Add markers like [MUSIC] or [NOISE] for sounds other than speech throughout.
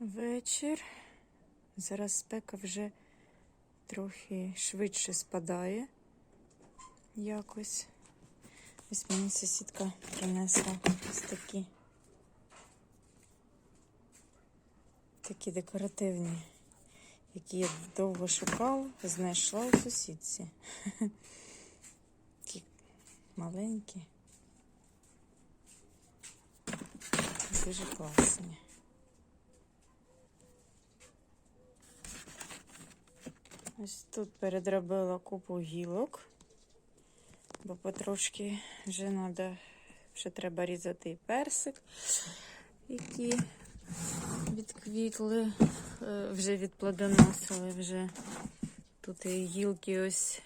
Вечір. Зараз спека вже трохи швидше спадає. Якось. Ось мені сусідка принесла ось такі. Такі декоративні, які я довго шукала, знайшла у сусідці. Такі маленькі. Дуже класні. Ось тут передробила купу гілок, бо потрошки вже треба, вже треба різати і персик, які відквітли, е, вже відплодоносили вже. Тут і гілки ось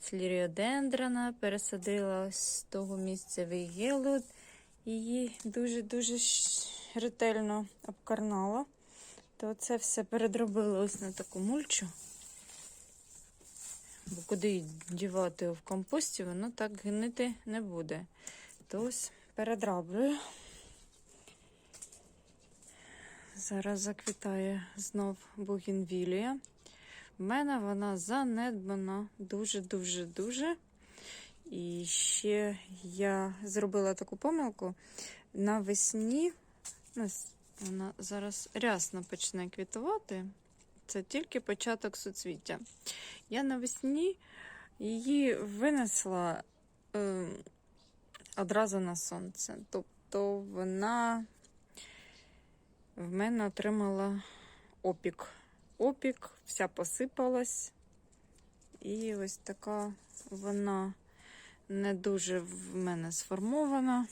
сліріодендрона, пересадила з того місця вигелу. Її дуже-дуже ретельно обкарнала. То це все передробила ось на таку мульчу. Бо куди її дівати в компості, воно так гнити не буде. То ось передраблюю. Зараз заквітає знов бугінвілія. В мене вона занедбана дуже-дуже-дуже. І ще я зробила таку помилку. Навесні ну, вона зараз рясно почне квітувати. Це тільки початок суцвіття. Я навесні її винесла е, одразу на сонце. Тобто вона в мене отримала опік. Опік, вся посипалась. І ось така вона не дуже в мене сформована.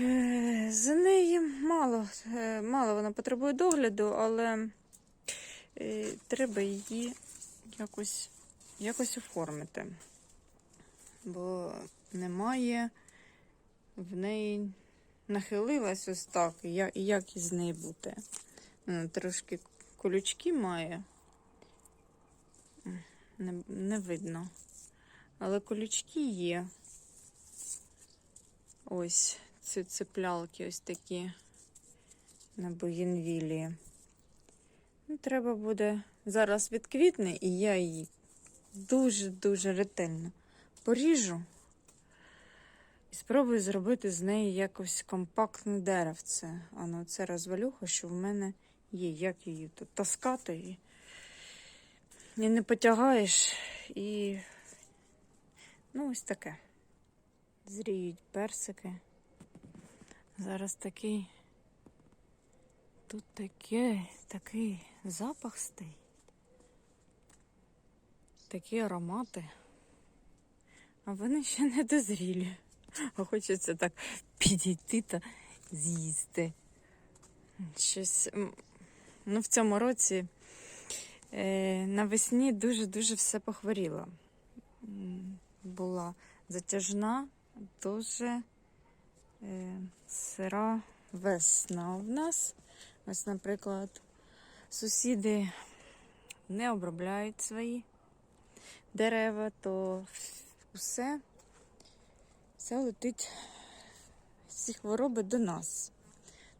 Е, За неї мало, е, мало вона потребує догляду, але е, треба її якось, якось оформити. Бо немає в неї нахилилась ось так, як, як із неї бути. Вона трошки колючки має. Не, не видно. Але колючки є. Ось ці цеплялки ось такі на бугенвілії. Ну, треба буде зараз відквітне, і я її дуже-дуже ретельно поріжу і спробую зробити з неї якось компактне деревце. А ну це розвалюха, що в мене є. Як її тут таскати і, і не потягаєш, і ну, ось таке. Зріють персики. Зараз такий. Тут таке, такий запах стоїть. Такі аромати. А вони ще не дозрілі. А хочеться так підійти та з'їсти. Щось. Ну, в цьому році е, навесні дуже-дуже все похворіло. Була затяжна, дуже сира весна в нас. Ось, наприклад, сусіди не обробляють свої дерева, то все, все летить ці хвороби до нас.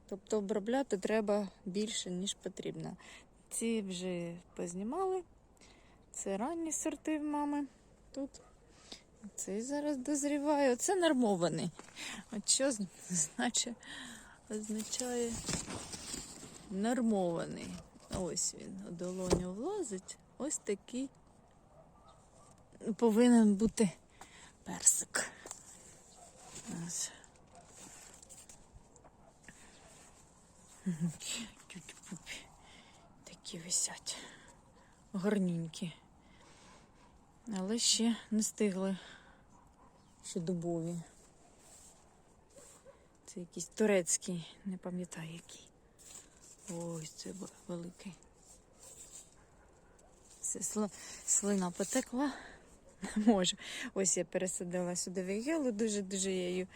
Тобто обробляти треба більше, ніж потрібно. Ці вже познімали. Це ранні сорти в мами тут. Цей зараз дозріває. Оце нормований. От що значить, означає нормований. Ось він у долоню влазить. Ось такий повинен бути персик. Ось. Такі висять. Гарненькі. Але ще не стигли. Ще дубові. Це якийсь турецький, не пам'ятаю який. Ось це великий. Це сла- слина потекла. Не можу. Ось я пересадила сюди вігелу, дуже-дуже я її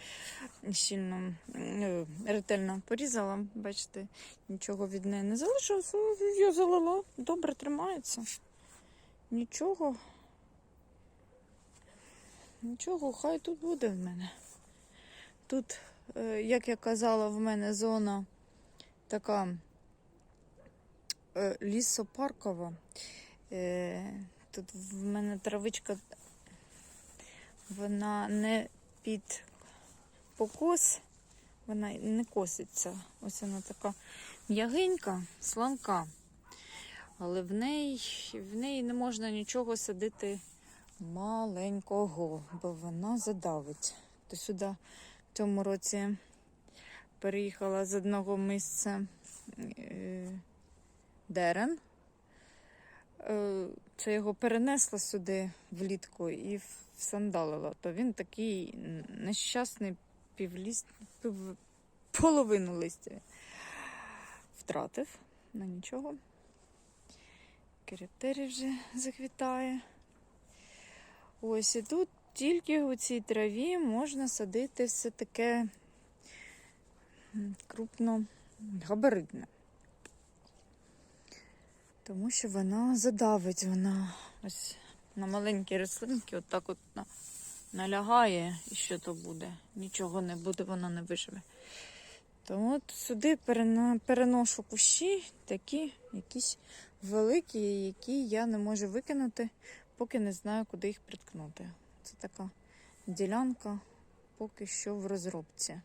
щільно ну, ретельно порізала. Бачите, нічого від неї не залишилося. Я залила. Добре тримається. Нічого. Нічого, хай тут буде в мене. Тут, е, як я казала, в мене зона така е, лісопаркова. Е, тут в мене травичка, вона не під покос, вона не коситься. Ось вона така м'ягенька, сланка. Але в неї, в неї не можна нічого садити маленького, бо вона задавить. То сюди в цьому році переїхала з одного місця е, дерен. Е, Це його перенесло сюди влітку і всандалило. То він такий нещасний півліст, пів, половину листя втратив на нічого. Керетері вже заквітає. Ось і тут тільки у цій траві можна садити все таке крупно габаритне. Тому що вона задавить, вона ось на маленькі рослинки отак от на, налягає, і що то буде? Нічого не буде, вона не виживе. Тому от сюди переношу кущі, такі якісь великі, які я не можу викинути, поки не знаю, куди їх приткнути. Це така ділянка поки що в розробці.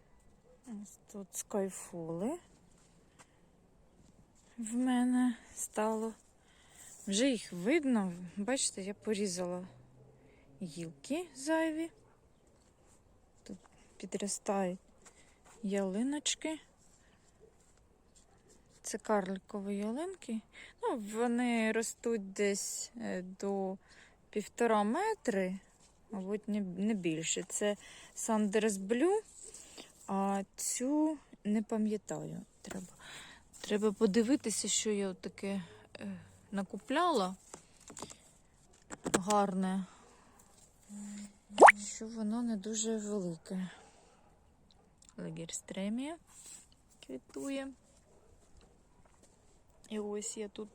Ось тут скайфоли в мене стало. Вже їх видно. Бачите, я порізала гілки зайві. Тут підростають ялиночки. Це карликові ялинки. Ну, вони ростуть десь е, до півтора метри, мабуть, не, більше. Це Сандерс Блю, а цю не пам'ятаю. Треба, треба подивитися, що я таке е, накупляла гарне, що воно не дуже велике. Легерстремія квітує. І ось я тут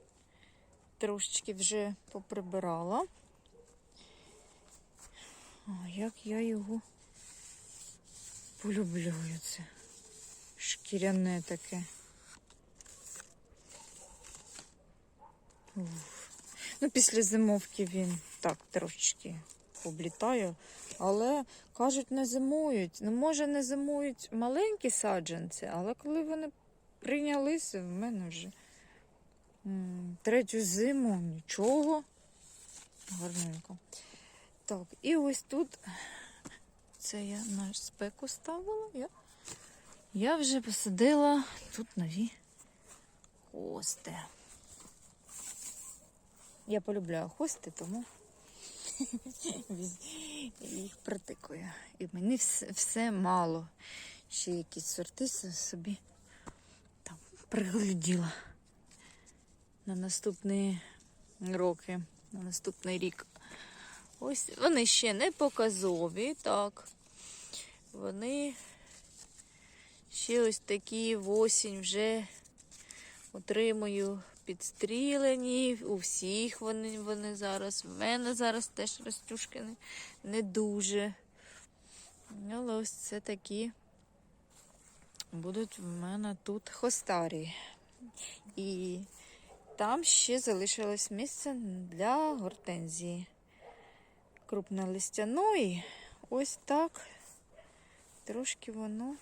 трошечки вже поприбирала. А як я його полюблю це. Шкіряне таке. Уф. Ну, після зимовки він так трошечки облітає, але кажуть, не зимують. Ну, може, не зимують маленькі саджанці, але коли вони прийнялися, в мене вже третю зиму нічого. Гарненько. Так, і ось тут це я на спеку ставила. Я, я вже посадила тут нові хости. Я полюбляю хости, тому [LAUGHS] їх притикую. І мені все, все мало. Ще якісь сорти собі там пригляділа на наступні роки, на наступний рік. Ось вони ще не показові, так. Вони ще ось такі в осінь вже отримую підстрілені. У всіх вони, вони зараз. В мене зараз теж ростюшки не, не дуже. Але ось це такі будуть в мене тут хостарі. І там ще залишилось місце для гортензії крупнолистяної. Ось так. Трошки воно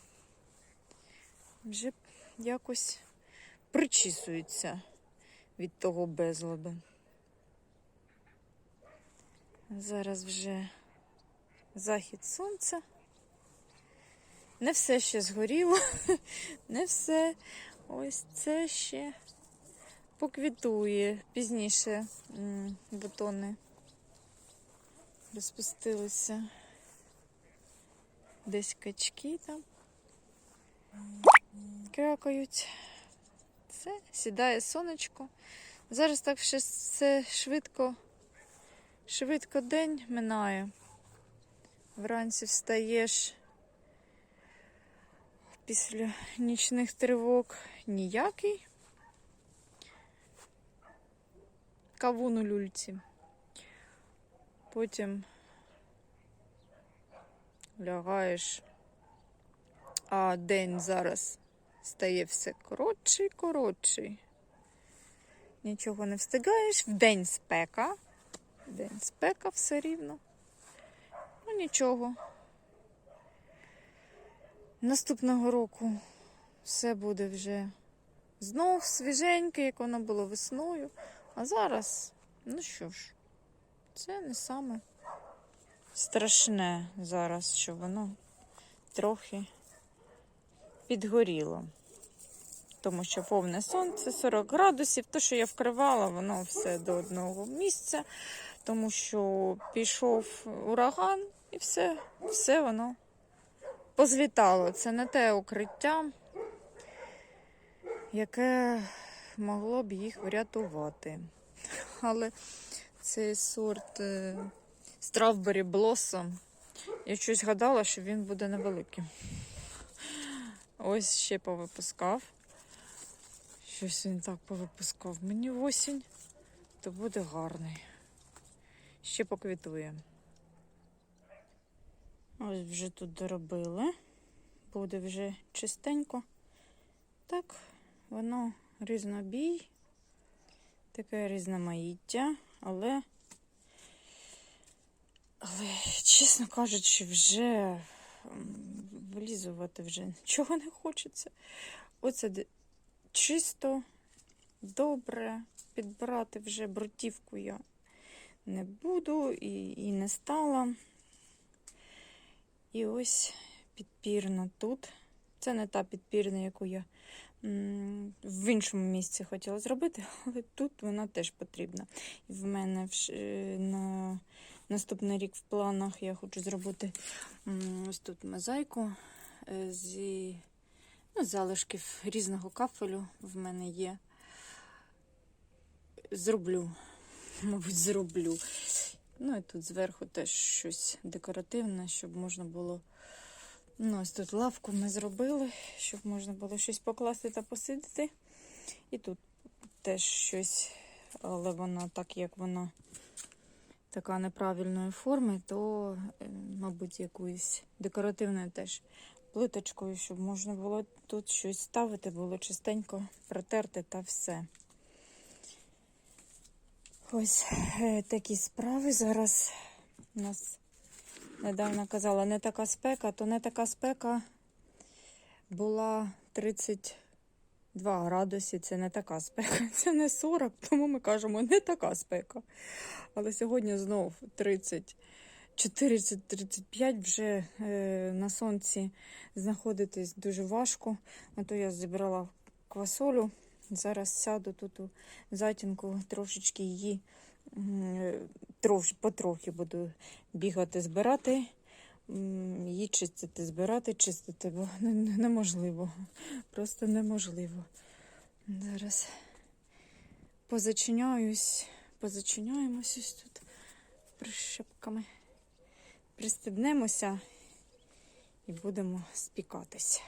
вже якось причісується від того безладу. Зараз вже захід сонця. Не все ще згоріло, [LAUGHS] не все. Ось це ще поквітує. Пізніше бутони розпустилися. Десь качки там крякають. Це сідає сонечко. Зараз так ще все швидко, швидко день минає. Вранці встаєш після нічних тривог ніякий. Кавун у люльці. Потім лягаєш, а день зараз стає все коротший, коротший. Нічого не встигаєш. В день спека. В день спека все рівно. Ну нічого. Наступного року все буде вже знов свіженьке, як воно було весною. А зараз, ну що ж, це не саме страшне зараз, що воно трохи підгоріло. Тому що повне сонце 40 градусів. То, що я вкривала, воно все до одного місця, тому що пішов ураган і все, все воно позлітало. Це не те укриття, яке могло б їх врятувати. Але цей сорт е, Strawberry Blossom, я щось гадала, що він буде невеликим. Ось ще повипускав. Щось він так повипускав. Мені осінь, то буде гарний. Ще поквітує. Ось вже тут доробили. Буде вже чистенько. Так, воно різнобій, таке різноманіття, але, але, чесно кажучи, вже вилізувати вже нічого не хочеться. Оце чисто, добре, підбирати вже брутівку я не буду і, і не стала. І ось підпірна тут. Це не та підпірна, яку я в іншому місці хотіла зробити, [LAUGHS] але тут вона теж потрібна. І в мене е, на наступний рік в планах я хочу зробити ось тут мозаїку е, зі ну, залишків різного кафелю в мене є. Зроблю, [LAUGHS] мабуть, зроблю. Ну і тут зверху теж щось декоративне, щоб можна було. Ну, ось тут лавку ми зробили, щоб можна було щось покласти та посидіти. І тут теж щось, але вона так як вона така неправильної форми, то, е, мабуть, якоюсь декоративною теж плиточкою, щоб можна було тут щось ставити, було чистенько протерти та все. Ось е, такі справи зараз у нас недавно казала, не така спека, то не така спека була 32 градуси, це не така спека, [LAUGHS] це не 40, тому ми кажемо не така спека. Але сьогодні знов 30. 40-35 вже е, на сонці знаходитись дуже важко. А то я зібрала квасолю. Зараз сяду тут у затінку, трошечки її е, потрохи буду бігати, збирати, її чистити, збирати, чистити, бо [LAUGHS] не- не- неможливо. Просто неможливо. Зараз позачиняюсь, позачиняємось ось тут прищепками. Пристебнемося і будемо спікатися.